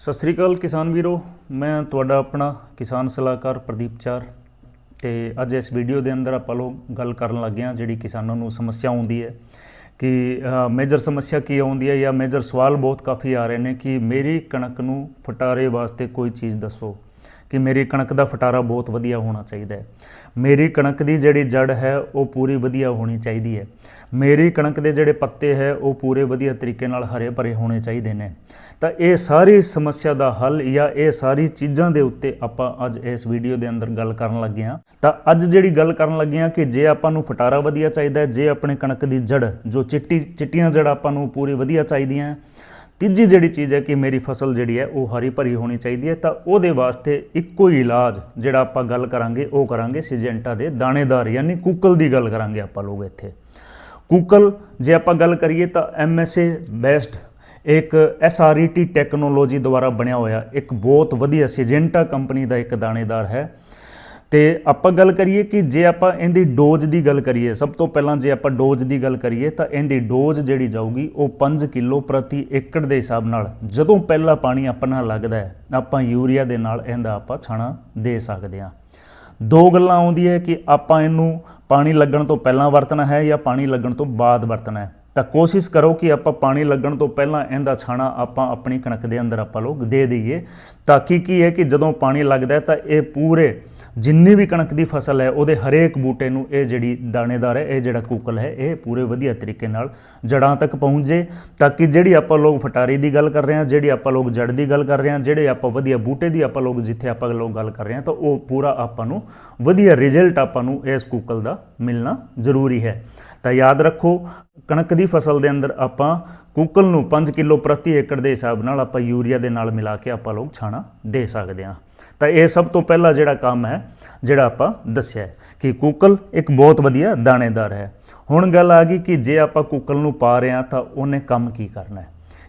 ਸਤਿ ਸ੍ਰੀ ਅਕਾਲ ਕਿਸਾਨ ਵੀਰੋ, ਮੈਂ ਤੁਹਾਡਾ ਆਪਣਾ ਕਿਸਾਨ ਸਲਾਹਕਾਰ ਪ੍ਰਦੀਪ ਚਾਰ ਤੇ ਅੱਜ ਇਸ ਵੀਡੀਓ ਦੇ ਅੰਦਰ ਆਪਾਂ ਲੋਗ ਗੱਲ ਕਰਨ ਲੱਗੇ ਹਾਂ ਜਿਹੜੀ ਕਿਸਾਨਾਂ ਨੂੰ ਸਮੱਸਿਆ ਆਉਂਦੀ ਹੈ ਕਿ ਮੇਜਰ ਸਮੱਸਿਆ ਕੀ ਆਉਂਦੀ ਹੈ ਜਾਂ ਮੇਜਰ ਸਵਾਲ ਬਹੁਤ ਕਾਫੀ ਆ ਰਹੇ ਨੇ ਕਿ ਮੇਰੀ ਕਣਕ ਨੂੰ ਫਟਾਰੇ ਵਾਸਤੇ ਕੋਈ ਚੀਜ਼ ਦੱਸੋ। ਕਿ ਮੇਰੀ ਕਣਕ ਦਾ ਫਟਾਰਾ ਬਹੁਤ ਵਧੀਆ ਹੋਣਾ ਚਾਹੀਦਾ ਹੈ। ਮੇਰੀ ਕਣਕ ਦੀ ਜਿਹੜੀ ਜੜ ਹੈ, ਉਹ ਪੂਰੀ ਵਧੀਆ ਹੋਣੀ ਚਾਹੀਦੀ ਹੈ। ਮੇਰੀ ਕਣਕ ਦੇ ਜਿਹੜੇ ਪੱਤੇ ਹੈ, ਉਹ ਪੂਰੇ ਵਧੀਆ ਤਰੀਕੇ ਨਾਲ ਹਰੇ ਭਰੇ ਹੋਣੇ ਚਾਹੀਦੇ ਨੇ। ਤਾਂ ਇਹ ਸਾਰੀ ਸਮੱਸਿਆ ਦਾ ਹੱਲ ਜਾਂ ਇਹ ਸਾਰੀ ਚੀਜ਼ਾਂ ਦੇ ਉੱਤੇ ਆਪਾਂ ਅੱਜ ਇਸ ਵੀਡੀਓ ਦੇ ਅੰਦਰ ਗੱਲ ਕਰਨ ਲੱਗੇ ਹਾਂ। ਤਾਂ ਅੱਜ ਜਿਹੜੀ ਗੱਲ ਕਰਨ ਲੱਗੇ ਹਾਂ ਕਿ ਜੇ ਆਪਾਂ ਨੂੰ ਫਟਾਰਾ ਵਧੀਆ ਚਾਹੀਦਾ ਹੈ, ਜੇ ਆਪਣੇ ਕਣਕ ਦੀ ਜੜ ਜੋ ਚਿੱਟੀ, ਚਿੱਟੀਆਂ ਜੜ ਆਪਾਂ ਨੂੰ ਪੂਰੀ ਵਧੀਆ ਚਾਹੀਦੀਆਂ ਤੀਜੀ ਜਿਹੜੀ ਚੀਜ਼ ਹੈ ਕਿ ਮੇਰੀ ਫਸਲ ਜਿਹੜੀ ਹੈ ਉਹ ਹਰੀ ਭਰੀ ਹੋਣੀ ਚਾਹੀਦੀ ਹੈ, ਤਾਂ ਉਹਦੇ ਵਾਸਤੇ ਇੱਕੋ ਹੀ ਇਲਾਜ ਜਿਹੜਾ ਆਪਾਂ ਗੱਲ ਕਰਾਂਗੇ, ਉਹ ਕਰਾਂਗੇ ਸਿਜੈਂਟਾ ਦੇ ਦਾਣੇਦਾਰ ਯਾਨੀ ਕੂਕਲ ਦੀ ਗੱਲ ਕਰਾਂਗੇ ਆਪਾਂ ਲੋਕ ਇੱਥੇ। ਕੂਕਲ ਜੇ ਆਪਾਂ ਗੱਲ ਕਰੀਏ ਤਾਂ ਐਮਐਸਏ ਬੈਸਟ ਇੱਕ ਐਸਆਰਈਟੀ ਟੈਕਨੋਲੋਜੀ ਦੁਆਰਾ ਬਣਿਆ ਹੋਇਆ ਇੱਕ ਬਹੁਤ ਵਧੀਆ ਸਿਜੈਂਟਾ ਕੰਪਨੀ ਦਾ ਇੱਕ ਦਾਣੇਦਾਰ ਹੈ। ਤੇ ਆਪਾਂ ਗੱਲ ਕਰੀਏ ਕਿ ਜੇ ਆਪਾਂ ਇਹਦੀ ਡੋਜ਼ ਦੀ ਗੱਲ ਕਰੀਏ, ਸਭ ਤੋਂ ਪਹਿਲਾਂ ਜੇ ਆਪਾਂ ਡੋਜ਼ ਦੀ ਗੱਲ ਕਰੀਏ ਤਾਂ ਇਹਦੀ ਡੋਜ਼ ਜਿਹੜੀ ਜਾਊਗੀ ਉਹ 5 ਕਿਲੋ ਪ੍ਰਤੀ ਏਕੜ ਦੇ ਹਿਸਾਬ ਨਾਲ, ਜਦੋਂ ਪਹਿਲਾ ਪਾਣੀ ਆਪਣਾ ਲੱਗਦਾ ਹੈ, ਆਪਾਂ ਯੂਰੀਆ ਦੇ ਨਾਲ ਇਹਦਾ ਆਪਾਂ ਛਾਣਾ ਦੇ ਸਕਦੇ ਹਾਂ। ਦੋ ਗੱਲਾਂ ਆਉਂਦੀ ਹੈ ਕਿ ਆਪਾਂ ਇਹਨੂੰ ਪਾਣੀ ਲੱਗਣ ਤੋਂ ਪਹਿਲਾਂ ਵਰਤਣਾ ਹੈ ਜਾਂ ਪਾਣੀ ਲੱਗਣ ਤੋਂ ਬਾਅਦ ਵਰਤਣਾ ਹੈ। ਤਾਂ ਕੋਸ਼ਿਸ਼ ਕਰੋ ਕਿ ਆਪਾਂ ਪਾਣੀ ਲੱਗਣ ਤੋਂ ਪਹਿਲਾਂ ਇਹਦਾ ਛਾਣਾ ਆਪਾਂ ਆਪਣੀ ਕਣਕ ਦੇ ਅੰਦਰ ਆਪਾਂ ਲੋਕ ਦੇ ਦਈਏ। ਤਾਂ ਕਿ ਕੀ ਹੈ ਕਿ ਜਦੋਂ ਪਾਣੀ ਲੱਗਦਾ ਤਾਂ ਇਹ ਪੂਰੇ ਜਿੰਨੀ ਵੀ ਕਣਕ ਦੀ ਫਸਲ ਹੈ, ਉਹਦੇ ਹਰੇਕ ਬੂਟੇ ਨੂੰ ਇਹ ਜਿਹੜੀ ਦਾਣੇਦਾਰ ਹੈ, ਇਹ ਜਿਹੜਾ ਕੂਕਲ ਹੈ, ਇਹ ਪੂਰੇ ਵਧੀਆ ਤਰੀਕੇ ਨਾਲ ਜੜਾਂ ਤੱਕ ਪਹੁੰਚੇ। ਤਾਂ ਕਿ ਜਿਹੜੀ ਆਪਾਂ ਲੋਕ ਫਟਾਰੀ ਦੀ ਗੱਲ ਕਰ ਰਹੇ ਹਾਂ, ਜਿਹੜੀ ਆਪਾਂ ਲੋਕ ਜੜ ਦੀ ਗੱਲ ਕਰ ਰਹੇ ਹਾਂ, ਜਿਹੜੇ ਆਪਾਂ ਵਧੀਆ ਬੂਟੇ ਦੀ ਆਪਾਂ ਲੋਕ ਜਿੱਥੇ ਆਪਾਂ ਲੋਕ ਗੱਲ ਕਰ ਰਹੇ ਹਾਂ, ਤਾਂ ਉਹ ਪੂਰਾ ਆਪਾਂ ਨੂੰ ਵਧੀਆ ਰਿਜ਼ਲਟ ਆਪਾਂ ਨੂੰ ਇਸ ਕੂਕਲ ਦਾ ਮਿਲਣਾ ਜ਼ਰੂਰੀ ਹੈ। ਤਾਂ ਯਾਦ ਰੱਖੋ, ਕਣਕ ਦੀ ਫਸਲ ਦੇ ਅੰਦਰ ਆਪਾਂ ਕੂਕਲ ਨੂੰ 5 ਕਿਲੋ ਪ੍ਰਤੀ ਏਕੜ ਦੇ ਹਿਸਾਬ ਨਾਲ ਆਪਾਂ ਯੂਰੀਆ ਦੇ ਨਾਲ ਮਿਲਾ ਕੇ ਆਪਾਂ ਲੋਕ ਛਾਣਾ ਦੇ ਸਕਦੇ ਹਾਂ। ਤਾਂ ਇਹ ਸਭ ਤੋਂ ਪਹਿਲਾ ਜਿਹੜਾ ਕੰਮ ਹੈ, ਜਿਹੜਾ ਆਪਾਂ ਦੱਸਿਆ ਹੈ ਕਿ ਕੂਕਲ ਇੱਕ ਬਹੁਤ ਵਧੀਆ ਦਾਣੇਦਾਰ ਹੈ। ਹੁਣ ਗੱਲ ਆ ਗਈ ਕਿ ਜੇ ਆਪਾਂ ਕੁੱਕਲ ਨੂੰ ਪਾ ਰਹੇ ਹਾਂ ਤਾਂ ਉਹਨੇ ਕੰਮ ਕੀ ਕਰਨਾ ਹੈ?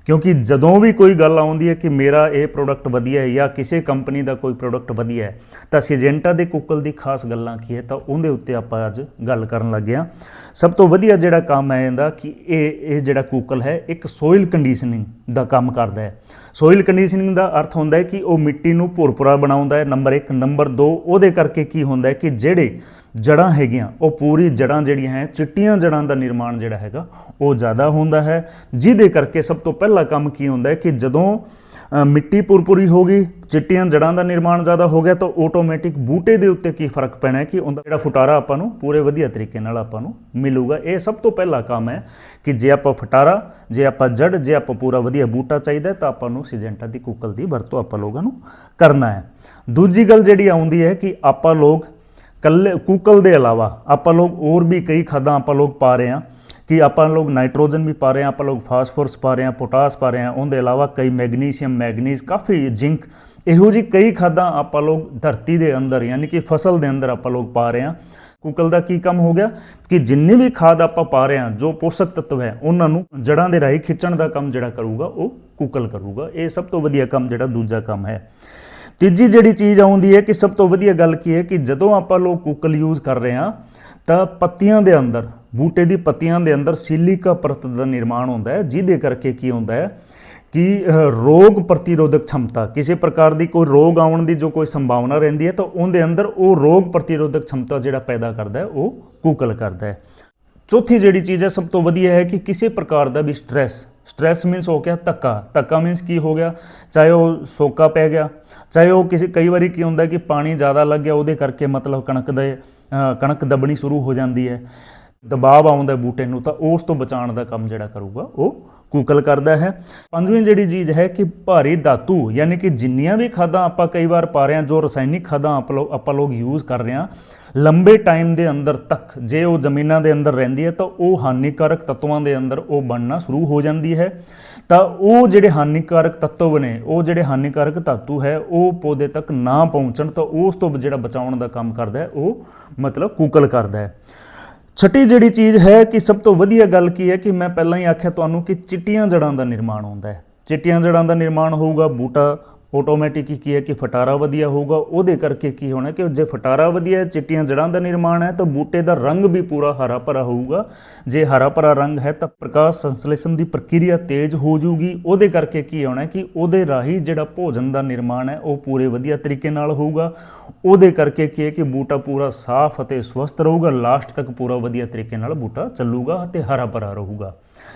ਕਿਉਂਕਿ ਜਦੋਂ ਵੀ ਕੋਈ ਗੱਲ ਆਉਂਦੀ ਹੈ ਕਿ ਮੇਰਾ ਇਹ ਪ੍ਰੋਡਕਟ ਵਧੀਆ ਹੈ ਜਾਂ ਕਿਸੇ ਕੰਪਨੀ ਦਾ ਕੋਈ ਪ੍ਰੋਡਕਟ ਵਧੀਆ ਹੈ, ਤਾਂ ਸਿਜੈਂਟਾ ਦੇ ਕੁੱਕਲ ਦੀ ਖਾਸ ਗੱਲਾਂ ਕੀ ਹੈ, ਤਾਂ ਉਹਦੇ ਉੱਤੇ ਆਪਾਂ ਅੱਜ ਗੱਲ ਕਰਨ ਲੱਗੇ ਹਾਂ। ਸਭ ਤੋਂ ਵਧੀਆ ਜਿਹੜਾ ਕੰਮ ਹੈ ਇਹਦਾ ਕਿ ਇਹ ਇਹ ਜਿਹੜਾ ਕੁੱਕਲ ਹੈ, ਇੱਕ ਸੋਇਲ ਕੰਡੀਸ਼ਨਿੰਗ ਦਾ ਕੰਮ ਕਰਦਾ ਹੈ। ਸੋਇਲ ਕੰਡੀਸ਼ਨਿੰਗ ਦਾ ਅਰਥ ਹੁੰਦਾ ਹੈ ਕਿ ਉਹ ਮਿੱਟੀ ਨੂੰ ਭੁਰਭੁਰਾ ਬਣਾਉਂਦਾ ਹੈ। ਨੰਬਰ 1 ਨੰਬਰ 2 ਉਹਦੇ ਕਰਕੇ ਕੀ ਹੁੰਦਾ ਹੈ ਕਿ ਜਿਹੜੇ ਜੜਾਂ ਹੈਗੀਆਂ, ਉਹ ਪੂਰੀ ਜੜਾਂ ਜਿਹੜੀਆਂ ਹੈ, ਚਿੱਟੀਆਂ ਜੜਾਂ ਦਾ ਨਿਰਮਾਣ ਜਿਹੜਾ ਹੈਗਾ, ਉਹ ਜ਼ਿਆਦਾ ਹੁੰਦਾ ਹੈ। ਜਿਹਦੇ ਕਰਕੇ ਸਭ ਤੋਂ ਪਹਿਲਾ ਕੰਮ ਕੀ ਹੁੰਦਾ ਹੈ ਕਿ ਜਦੋਂ ਮਿੱਟੀ ਪੁਰਪੁਰੀ ਹੋ ਗਈ, ਚਿੱਟੀਆਂ ਜੜਾਂ ਦਾ ਨਿਰਮਾਣ ਜ਼ਿਆਦਾ ਹੋ ਗਿਆ, ਤਾਂ ਆਟੋਮੈਟਿਕ ਬੂਟੇ ਦੇ ਉੱਤੇ ਕੀ ਫ਼ਰਕ ਪੈਣਾ ਹੈ ਕਿ ਉਹਦਾ ਜਿਹੜਾ ਫੁਟਾਰਾ ਆਪਾਂ ਨੂੰ ਪੂਰੇ ਵਧੀਆ ਤਰੀਕੇ ਨਾਲ ਆਪਾਂ ਨੂੰ ਮਿਲੂਗਾ। ਇਹ ਸਭ ਤੋਂ ਪਹਿਲਾ ਕੰਮ ਹੈ ਕਿ ਜੇ ਆਪਾਂ ਫਟਾਰਾ, ਜੇ ਆਪਾਂ ਜੜ, ਜੇ ਆਪਾਂ ਪੂਰਾ ਵਧੀਆ ਬੂਟਾ ਚਾਹੀਦਾ ਤਾਂ ਆਪਾਂ ਨੂੰ ਸਿਜੈਂਟਾ ਦੀ ਕੁੱਕਲ ਦੀ ਵਰਤੋਂ ਆਪਾਂ ਲੋਕਾਂ ਨੂੰ ਕਰਨਾ ਹੈ। ਦੂਜੀ ਗੱਲ ਜਿਹੜੀ ਆਉਂਦੀ ਹੈ ਕਿ ਆਪਾਂ ਲੋਕ ਕੱਲੇ, ਕੂਕਲ ਦੇ ਇਲਾਵਾ ਆਪਾਂ ਲੋਕ ਹੋਰ ਵੀ ਕਈ ਖਾਦਾਂ ਆਪਾਂ ਲੋਕ ਪਾ ਰਹੇ ਹਾਂ। ਕਿ ਆਪਾਂ ਲੋਕ ਨਾਈਟ੍ਰੋਜਨ ਵੀ ਪਾ ਰਹੇ ਹਾਂ, ਆਪਾਂ ਲੋਕ ਫਾਸਫੋਰਸ ਪਾ ਰਹੇ ਹਾਂ, ਪੋਟਾਸ ਪਾ ਰਹੇ ਹਾਂ, ਉਹਦੇ ਇਲਾਵਾ ਕਈ ਮੈਗਨੀਸ਼ੀਅਮ, ਮੈਗਨੀਜ਼, ਕਾਫੀ ਜ਼ਿੰਕ, ਇਹੋ ਜੀ ਕਈ ਖਾਦਾਂ ਆਪਾਂ ਲੋਕ ਧਰਤੀ ਦੇ ਅੰਦਰ ਯਾਨੀ ਕਿ ਫਸਲ ਦੇ ਅੰਦਰ ਆਪਾਂ ਲੋਕ ਪਾ ਰਹੇ ਹਾਂ। ਕੂਕਲ ਦਾ ਕੀ ਕੰਮ ਹੋ ਗਿਆ ਕਿ ਜਿੰਨੀ ਵੀ ਖਾਦ ਆਪਾਂ ਪਾ ਰਹੇ ਹਾਂ, ਜੋ ਪੋਸ਼ਕ ਤੱਤਵ ਹੈ, ਉਹਨਾਂ ਨੂੰ ਜੜਾਂ ਦੇ ਰਾਹੀਂ ਖਿੱਚਣ ਦਾ ਕੰਮ ਜਿਹੜਾ ਕਰੂਗਾ, ਉਹ ਕੂਕਲ ਕਰੂਗਾ। ਇਹ ਸਭ ਤੋਂ ਵਧੀਆ ਕੰਮ ਜਿਹੜਾ ਦੂਜਾ ਕੰਮ ਹੈ। ਤੀਜੀ ਜਿਹੜੀ ਚੀਜ਼ ਆਉਂਦੀ ਹੈ ਕਿ ਸਭ ਤੋਂ ਵਧੀਆ ਗੱਲ ਕੀ ਹੈ ਕਿ ਜਦੋਂ ਆਪਾਂ ਲੋਕ ਕੁੱਕਲ ਯੂਜ਼ ਕਰ ਰਹੇ ਹਾਂ, ਤਾਂ ਪੱਤੀਆਂ ਦੇ ਅੰਦਰ ਬੂਟੇ ਦੀ ਪੱਤੀਆਂ ਦੇ ਅੰਦਰ ਸਿਲਿਕਾ ਪਰਤ ਦਾ ਨਿਰਮਾਣ ਹੁੰਦਾ ਹੈ, ਜਿਹਦੇ ਕਰਕੇ ਕੀ ਹੁੰਦਾ ਹੈ ਕਿ ਰੋਗ ਪ੍ਰਤੀਰੋਧਕ ਸ਼ਮਤਾ ਕਿਸੇ ਪ੍ਰਕਾਰ ਦੀ ਕੋਈ ਰੋਗ ਆਉਣ ਦੀ ਜੋ ਕੋਈ ਸੰਭਾਵਨਾ ਰਹਿੰਦੀ ਹੈ ਤਾਂ ਉਹਦੇ ਅੰਦਰ ਉਹ ਰੋਗ ਪ੍ਰਤੀਰੋਧਕ ਸ਼ਮਤਾ ਜਿਹੜਾ ਪੈਦਾ ਕਰਦਾ ਹੈ, ਉਹ ਕੂਕਲ ਕਰਦਾ ਹੈ। ਚੌਥੀ ਜਿਹੜੀ ਚੀਜ਼ ਹੈ, ਸਭ ਤੋਂ ਵਧੀਆ ਹੈ ਕਿ ਕਿਸੇ ਪ੍ਰਕਾਰ ਦਾ ਵੀ ਸਟ्रेस ਸਟ्रेस ਮੀਨਸ ਹੋ ਗਿਆ ਤੱਕਾ ਤੱਕਾ ਮੀਨਸ ਕੀ ਹੋ ਗਿਆ? ਚਾਹੇ ਉਹ ਸੋਕਾ ਪੈ ਗਿਆ, ਚਾਹੇ ਉਹ ਕਿਸੇ, ਕਈ ਵਾਰੀ ਕੀ ਹੁੰਦਾ ਕਿ ਪਾਣੀ ਜ਼ਿਆਦਾ ਲੱਗ ਗਿਆ, ਉਹਦੇ ਕਰਕੇ ਮਤਲਬ ਕਣਕ ਦੇ ਕਣਕ ਦਬਣੀ ਸ਼ੁਰੂ ਹੋ ਜਾਂਦੀ ਹੈ। ਦਬਾਅ ਆਉਂਦਾ ਬੂਟੇ ਨੂੰ, ਤਾਂ ਉਸ ਤੋਂ ਬਚਾਉਣ ਦਾ ਕੰਮ ਜਿਹੜਾ ਕਰੂਗਾ, ਉਹ ਕੂਕਲ ਕਰਦਾ ਹੈ। ਪੰਜਵੀਂ ਜਿਹੜੀ ਚੀਜ਼ ਹੈ ਕਿ ਭਾਰੀ ਧਾਤੂ, ਯਾਨੀ ਕਿ ਜਿੰਨੀਆਂ ਵੀ ਖਾਦਾਂ ਆਪਾਂ ਕਈ ਵਾਰ ਪਾ ਰਹੇ ਹਾਂ, ਜੋ ਰਸਾਇਣਿਕ ਖਾਦਾਂ ਆਪਾਂ ਲੋਕ ਆਪਾਂ ਲੋਕ ਯੂਜ਼ ਕਰ ਰਹੇ ਹਾਂ, ਲੰਬੇ ਟਾਈਮ ਦੇ ਅੰਦਰ ਤੱਕ, ਜੇ ਉਹ ਜ਼ਮੀਨਾਂ ਦੇ ਅੰਦਰ ਰਹਿੰਦੀ ਹੈ, ਤਾਂ ਉਹ ਹਾਨੀਕਾਰਕ ਤੱਤਵਾਂ ਦੇ ਅੰਦਰ ਉਹ ਬਣਨਾ ਸ਼ੁਰੂ ਹੋ ਜਾਂਦੀ ਹੈ। ਤਾਂ ਉਹ ਜਿਹੜੇ ਹਾਨੀਕਾਰਕ ਤੱਤਵ ਨੇ, ਉਹ ਜਿਹੜੇ ਹਾਨੀਕਾਰਕ ਧਾਤੂ ਹੈ, ਉਹ ਪੌਦੇ ਤੱਕ ਨਾ ਪਹੁੰਚਣ, ਤਾਂ ਉਸ ਤੋਂ ਜਿਹੜਾ ਬਚਾਉਣ ਦਾ ਕੰਮ ਕਰਦਾ ਹੈ, ਉਹ ਮਤਲਬ ਕੂਕਲ ਕਰਦਾ ਹੈ। ਛਟੀ ਜਿਹੜੀ ਚੀਜ਼ ਹੈ ਕਿ ਸਭ ਤੋਂ ਵਧੀਆ ਗੱਲ ਕੀ ਹੈ ਕਿ ਮੈਂ ਪਹਿਲਾਂ ਹੀ ਆਖਿਆ ਤੁਹਾਨੂੰ ਕਿ ਚਿੱਟੀਆਂ ਜੜਾਂ ਦਾ ਨਿਰਮਾਣ ਹੁੰਦਾ ਹੈ। ਚਿੱਟੀਆਂ ਜੜਾਂ ਦਾ ਨਿਰਮਾਣ ਹੋਊਗਾ ਬੂਟਾ ਆਟੋਮੈਟਿਕ ਹੀ ਕੀ ਹੈ ਕਿ ਫਟਾਰਾ ਵਧੀਆ ਹੋਊਗਾ, ਉਹਦੇ ਕਰਕੇ ਕੀ ਹੋਣਾ ਕਿ ਜੇ ਫਟਾਰਾ ਵਧੀਆ ਚਿੱਟੀਆਂ ਜੜਾਂ ਦਾ ਨਿਰਮਾਣ ਹੈ, ਤਾਂ ਬੂਟੇ ਦਾ ਰੰਗ ਵੀ ਪੂਰਾ ਹਰਾ ਭਰਾ ਹੋਊਗਾ। ਜੇ ਹਰਾ ਭਰਾ ਰੰਗ ਹੈ, ਤਾਂ ਪ੍ਰਕਾਸ਼ ਸੰਸਲੇਸ਼ਣ ਦੀ ਪ੍ਰਕਿਰਿਆ ਤੇਜ਼ ਹੋ ਜਾਊਗੀ। ਉਹਦੇ ਕਰਕੇ ਕੀ ਹੋਣਾ ਕਿ ਉਹਦੇ ਰਾਹੀਂ ਜਿਹੜਾ ਭੋਜਨ ਦਾ ਨਿਰਮਾਣ ਹੈ, ਉਹ ਪੂਰੇ ਵਧੀਆ ਤਰੀਕੇ ਨਾਲ ਹੋਊਗਾ। ਉਹਦੇ ਕਰਕੇ ਕੀ ਹੈ ਕਿ ਬੂਟਾ ਪੂਰਾ ਸਾਫ਼ ਅਤੇ ਸਵਸਥ ਰਹੂਗਾ। ਲਾਸਟ ਤੱਕ ਪੂਰਾ ਵਧੀਆ ਤਰੀਕੇ ਨਾਲ ਬੂਟਾ ਚੱਲੂਗਾ ਅਤੇ ਹਰਾ ਭਰਾ ਰਹੂਗਾ।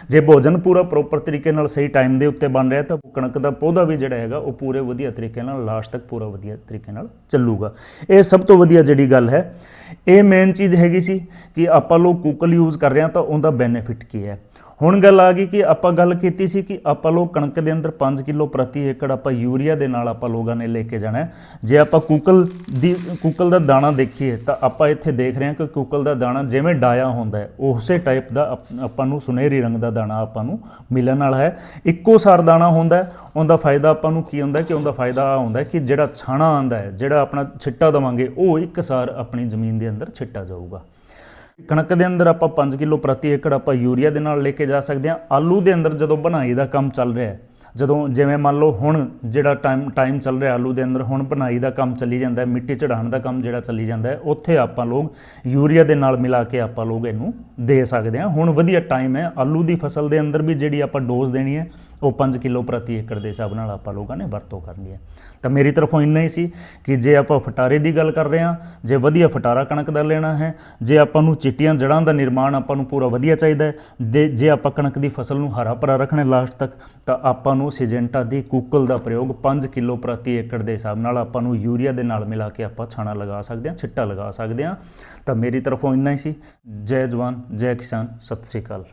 ਜੇ ਭੋਜਨ ਪੂਰਾ ਪ੍ਰੋਪਰ ਤਰੀਕੇ ਨਾਲ ਸਹੀ ਟਾਈਮ ਦੇ ਉੱਤੇ ਬਣ ਰਿਹਾ ਤਾਂ ਕਣਕ ਦਾ ਪੌਦਾ ਵੀ ਜਿਹੜਾ ਹੈਗਾ, ਉਹ ਪੂਰੇ ਵਧੀਆ ਤਰੀਕੇ ਨਾਲ ਲਾਸਟ ਤੱਕ ਪੂਰਾ ਵਧੀਆ ਤਰੀਕੇ ਨਾਲ ਚੱਲੂਗਾ। ਇਹ ਸਭ ਤੋਂ ਵਧੀਆ ਜਿਹੜੀ ਗੱਲ ਹੈ, ਇਹ ਮੇਨ ਚੀਜ਼ ਹੈਗੀ ਸੀ ਕਿ ਆਪਾਂ ਲੋਕ ਕੂਕਲ ਯੂਜ਼ ਕਰ ਰਹੇ ਹਾਂ ਤਾਂ ਉਹਦਾ ਬੈਨੀਫਿਟ ਕੀ ਹੈ? ਹੁਣ ਗੱਲ ਆ ਗਈ ਕਿ ਆਪਾਂ ਗੱਲ ਕੀਤੀ ਸੀ ਕਿ ਆਪਾਂ ਲੋਕ ਕਣਕ ਦੇ ਅੰਦਰ 5 ਕਿਲੋ ਪ੍ਰਤੀ ਏਕੜ ਆਪਾਂ ਯੂਰੀਆ ਦੇ ਨਾਲ ਆਪਾਂ ਲੋਕਾਂ ਨੇ ਲੈ ਕੇ ਜਾਣਾ ਜੇ ਆਪਾਂ ਕੂਕਲ ਦੀ, ਕੂਕਲ ਦਾ ਦਾਣਾ ਦੇਖੀਏ ਤਾਂ ਆਪਾਂ ਇੱਥੇ ਦੇਖ ਰਹੇ ਹਾਂ ਕਿ ਕੂਕਲ ਦਾ ਦਾਣਾ ਜਿਵੇਂ ਡਾਇਆ ਹੁੰਦਾ ਹੈ, ਉਸੇ ਟਾਈਪ ਦਾ ਆਪਾਂ ਨੂੰ ਸੁਨਹਿਰੀ ਰੰਗ ਦਾ ਦਾਣਾ ਆਪਾਂ ਨੂੰ ਮਿਲਣ ਵਾਲਾ ਹੈ। ਇੱਕੋ ਸਾਰ ਦਾਣਾ ਹੁੰਦਾ ਹੈ, ਉਹਦਾ ਫਾਇਦਾ ਆਪਾਂ ਨੂੰ ਕੀ ਹੁੰਦਾ ਕਿ ਉਹਦਾ ਫਾਇਦਾ ਆ ਹੁੰਦਾ ਕਿ ਜਿਹੜਾ ਛਾਣਾ ਆਂਦਾ ਹੈ, ਜਿਹੜਾ ਆਪਣਾ ਛਿੱਟਾ ਦਵਾਂਗੇ, ਉਹ ਇੱਕ ਸਾਰ ਆਪਣੀ ਜ਼ਮੀਨ ਦੇ ਅੰਦਰ ਛਿੱਟਾ ਜਾਊਗਾ। ਕਣਕ ਦੇ ਅੰਦਰ ਆਪਾਂ 5 ਕਿਲੋ ਪ੍ਰਤੀ ਏਕੜ ਆਪਾਂ ਯੂਰੀਆ ਦੇ ਨਾਲ ਲੈ ਕੇ ਜਾ ਸਕਦੇ ਹਾਂ। ਆਲੂ ਦੇ ਅੰਦਰ ਜਦੋਂ ਬਣਾਈ ਦਾ ਕੰਮ ਚੱਲ ਰਿਹਾ ਹੈ, ਜਦੋਂ ਜਿਵੇਂ ਮੰਨ ਲਓ ਹੁਣ ਜਿਹੜਾ ਟਾਈਮ ਟਾਈਮ ਚੱਲ ਰਿਹਾ ਆਲੂ ਦੇ ਅੰਦਰ, ਹੁਣ ਬਣਾਈ ਦਾ ਕੰਮ ਚੱਲੀ ਜਾਂਦਾ ਹੈ, ਮਿੱਟੀ ਚੜਾਉਣ ਦਾ ਕੰਮ ਜਿਹੜਾ ਚੱਲੀ ਜਾਂਦਾ ਹੈ, ਉੱਥੇ ਆਪਾਂ ਲੋਕ ਯੂਰੀਆ ਦੇ ਨਾਲ ਮਿਲਾ ਕੇ ਆਪਾਂ ਲੋਕ ਇਹਨੂੰ ਦੇ ਸਕਦੇ ਹਾਂ। ਹੁਣ ਵਧੀਆ ਟਾਈਮ ਹੈ, ਆਲੂ ਦੀ ਫਸਲ ਦੇ ਅੰਦਰ ਵੀ ਜਿਹੜੀ ਆਪਾਂ ਡੋਜ਼ ਦੇਣੀ ਹੈ ਉਹ 5 ਕਿਲੋ ਪ੍ਰਤੀ ਏਕੜ ਦੇ ਹਿਸਾਬ ਨਾਲ ਆਪਾਂ ਲੋਕਾਂ ਨੇ ਵਰਤੋਂ ਕਰਨੀ ਹੈ। ਤਾਂ ਮੇਰੀ ਤਰਫੋਂ ਇੰਨਾ ਹੀ ਸੀ ਕਿ ਜੇ ਆਪਾਂ ਫਟਾਰੇ ਦੀ ਗੱਲ ਕਰ ਰਹੇ ਹਾਂ, ਜੇ ਵਧੀਆ ਫਟਾਰਾ ਕਣਕ ਦਾ ਲੈਣਾ ਹੈ, ਜੇ ਆਪਾਂ ਨੂੰ ਚਿੱਟੀਆਂ ਜੜਾਂ ਦਾ ਨਿਰਮਾਣ ਆਪਾਂ ਨੂੰ ਪੂਰਾ ਵਧੀਆ ਚਾਹੀਦਾ ਹੈ, ਦੇ ਜੇ ਆਪਾਂ ਕਣਕ ਦੀ ਫਸਲ ਨੂੰ ਹਰਾ ਭਰਾ ਰੱਖਣਾ ਲਾਸਟ ਤੱਕ, ਤਾਂ ਆਪਾਂ ਨੂੰ ਸਿਜੈਂਟਾ ਦੀ ਕੂਕਲ ਦਾ ਪ੍ਰਯੋਗ 5 ਕਿਲੋ ਪ੍ਰਤੀ ਏਕੜ ਦੇ ਹਿਸਾਬ ਨਾਲ ਆਪਾਂ ਨੂੰ ਯੂਰੀਆ ਦੇ ਨਾਲ ਮਿਲਾ ਕੇ ਆਪਾਂ ਛਾਣਾ ਲਗਾ ਸਕਦੇ ਹਾਂ, ਛਿੱਟਾ ਲਗਾ ਸਕਦੇ ਹਾਂ। ਤਾਂ ਮੇਰੀ ਤਰਫੋਂ ਇੰਨਾ ਹੀ ਸੀ। ਜੈ ਜਵਾਨ, ਜੈ ਕਿਸਾਨ, ਸਤਿ ਸ੍ਰੀ ਅਕਾਲ।